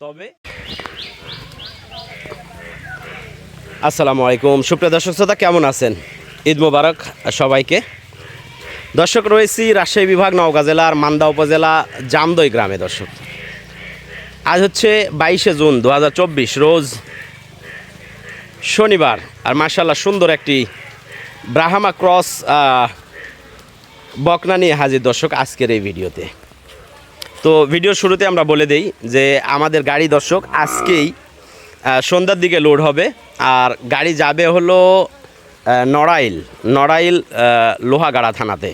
তবে আসসালামু আলাইকুম। সুপ্রিয় দর্শক শ্রোতা কেমন আছেন? ঈদ মোবারক সবাইকে। দর্শক রয়েছি রাজশাহী বিভাগ নওগাঁ জেলার মান্দা উপজেলা জামদই গ্রামে। দর্শক আজ হচ্ছে বাইশে জুন দু হাজার চব্বিশ রোজ শনিবার। আর মার্শাল্লাহ সুন্দর একটি ব্রাহামা ক্রস বকনা নিয়ে হাজির দর্শক আজকের এই ভিডিওতে। তো ভিডিও শুরুতে আমরা বলে দেই যে আমাদের গাড়ি দর্শক আজকেই সন্ধ্যার দিকে লোড হবে। আর গাড়ি যাবে হলো নড়াইল নড়াইল লোহাগাড়া থানাতে।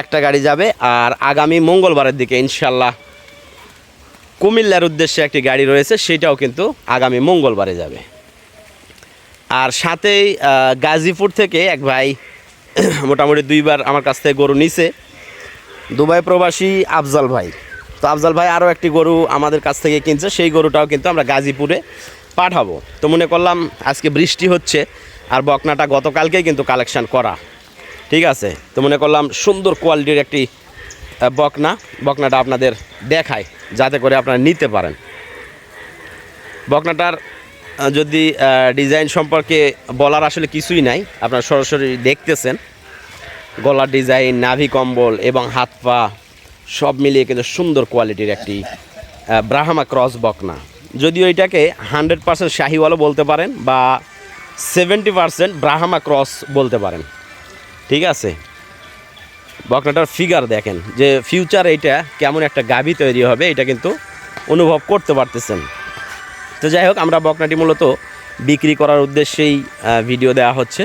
একটা গাড়ি যাবে আর আগামী মঙ্গলবারের দিকে ইনশাল্লাহ কুমিল্লার উদ্দেশ্যে একটি গাড়ি রয়েছে, সেটাও কিন্তু আগামী মঙ্গলবারে যাবে। আর সাথেই গাজীপুর থেকে এক ভাই মোটামুটি দুইবার আমার কাছ থেকে গরু নিছে। দুবাই প্রবাসী আফজাল ভাই। তো আফজাল ভাই আরও একটি গরু আমাদের কাছ থেকে কিনছে, সেই গরুটাও কিন্তু আমরা গাজীপুরে পাঠাবো। তো মনে করলাম আজকে বৃষ্টি হচ্ছে আর বকনাটা গতকালকেই কিন্তু কালেকশন করা। ঠিক আছে? তো মনে করলাম সুন্দর কোয়ালিটির একটি বকনা, বকনাটা আপনাদের দেখায় যাতে করে আপনারা নিতে পারেন। বকনাটার যদি ডিজাইন সম্পর্কে বলার আসলে কিছুই নাই, আপনারা সরাসরি দেখতেছেন। গলার ডিজাইন, নাভি কম্বল এবং হাত পা সব মিলিয়ে কিন্তু সুন্দর কোয়ালিটির একটি ব্রাহ্মা ক্রস বকনা। যদিও এটাকে হান্ড্রেড পার্সেন্ট শাহিওয়ালও বলতে পারেন বা সেভেন্টি পার্সেন্ট ব্রাহ্মা ক্রস বলতে পারেন। ঠিক আছে? বকনাটার ফিগার দেখেন যে ফিউচার এইটা কেমন একটা গাভী তৈরি হবে, এটা কিন্তু অনুভব করতে পারতেছেন। তো যাই হোক, আমরা বকনাটি মূলত বিক্রি করার উদ্দেশ্যেই ভিডিও দেওয়া হচ্ছে।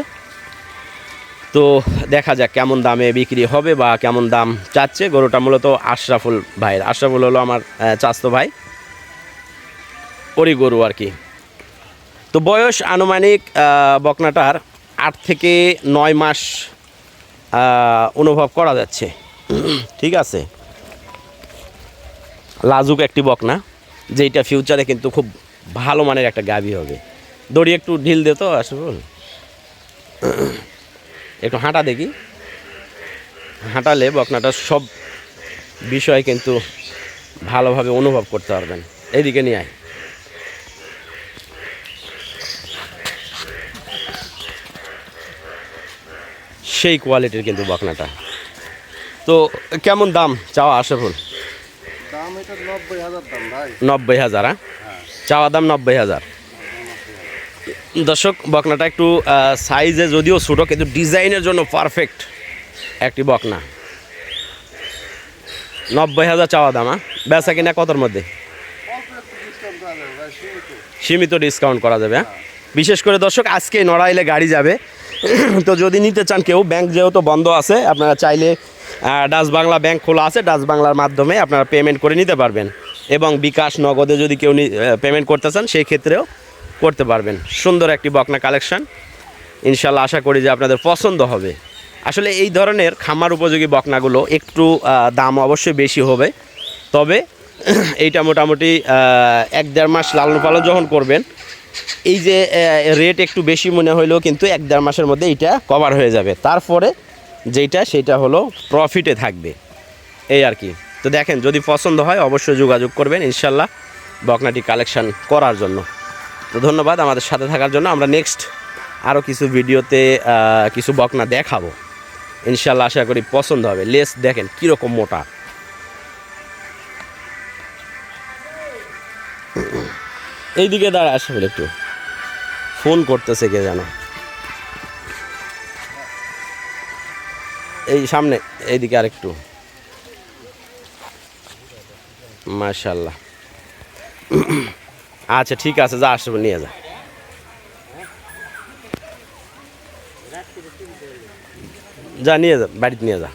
তো দেখা যাক কেমন দামে বিক্রি হবে বা কেমন দাম চাচ্ছে। গরুটা মূলত আশরাফুল ভাইয়ের। আশরাফুল হলো আমার চাচাতো ভাই। ওরই গরু আর কি। তো বয়স আনুমানিক বকনাটার আট থেকে নয় মাস অনুভব করা যাচ্ছে। ঠিক আছে? লাজুক একটি বকনা যেটা ফিউচারে কিন্তু খুব ভালো মানের একটা গাভী হবে। দড়ি একটু ঢিল দে তো, আশরাফুল। একটু হাঁটা দেখি। হাঁটালে বকনাটার সব বিষয় কিন্তু ভালোভাবে অনুভব করতে পারবেন। এইদিকে নিয়ে আয়। সেই কোয়ালিটির কিন্তু বকনাটা। তো কেমন দাম চাওয়া আশাফুল হাজার নব্বই হাজার হ্যাঁ? চাওয়া দাম নব্বই হাজার। দর্শক, বকনাটা একটু সাইজে যদিও ছোটো, কিন্তু ডিজাইনের জন্য পারফেক্ট একটি বকনা। নব্বই হাজার চাওয়া দাম বেচা কিনা কতর মধ্যে? সীমিত ডিসকাউন্ট করা যাবে বিশেষ করে দর্শক, আজকে নড়াইলে গাড়ি যাবে। তো যদি নিতে চান কেউ ব্যাংক যেহেতু বন্ধ আছে, আপনারা চাইলে ডাচ বাংলা ব্যাংক খোলা আছে, ডাচ বাংলার মাধ্যমে আপনারা পেমেন্ট করে নিতে পারবেন। এবং বিকাশ নগদে যদি কেউ পেমেন্ট করতে চান, সেই ক্ষেত্রেও করতে পারবেন। সুন্দর একটি বকনা কালেকশান। ইনশাল্লাহ আশা করি যে আপনাদের পছন্দ হবে। আসলে এই ধরনের খামার উপযোগী বকনাগুলো একটু দাম অবশ্যই বেশি হবে। তবে এইটা মোটামুটি এক দেড় মাস লালন পালন যখন করবেন, এই যে রেট একটু বেশি মনে হইলেও কিন্তু এক দেড় মাসের মধ্যে এইটা কভার হয়ে যাবে। তারপরে যেটা সেটা হলো প্রফিটে থাকবে। এই আর কি। তো দেখেন, যদি পছন্দ হয় অবশ্যই যোগাযোগ করবেন ইনশাল্লাহ বকনাটি কালেকশান করার জন্য। তো ধন্যবাদ আমাদের সাথে থাকার জন্য। আমরা নেক্সট আরও কিছু ভিডিওতে কিছু বকনা দেখাবো। ইনশাল্লাহ আশা করি পছন্দ হবে। লেস দেখেন কীরকম মোটা। এইদিকে দাঁড়া আসবে একটু। ফোন করতেছে কে জানো। এই সামনে, এইদিকে আরেকটু। মাশাল্লাহ আচ্ছা ঠিক আছে যা আসবে নিয়ে যা। যা নিয়ে যা বাড়িতে নিয়ে যা।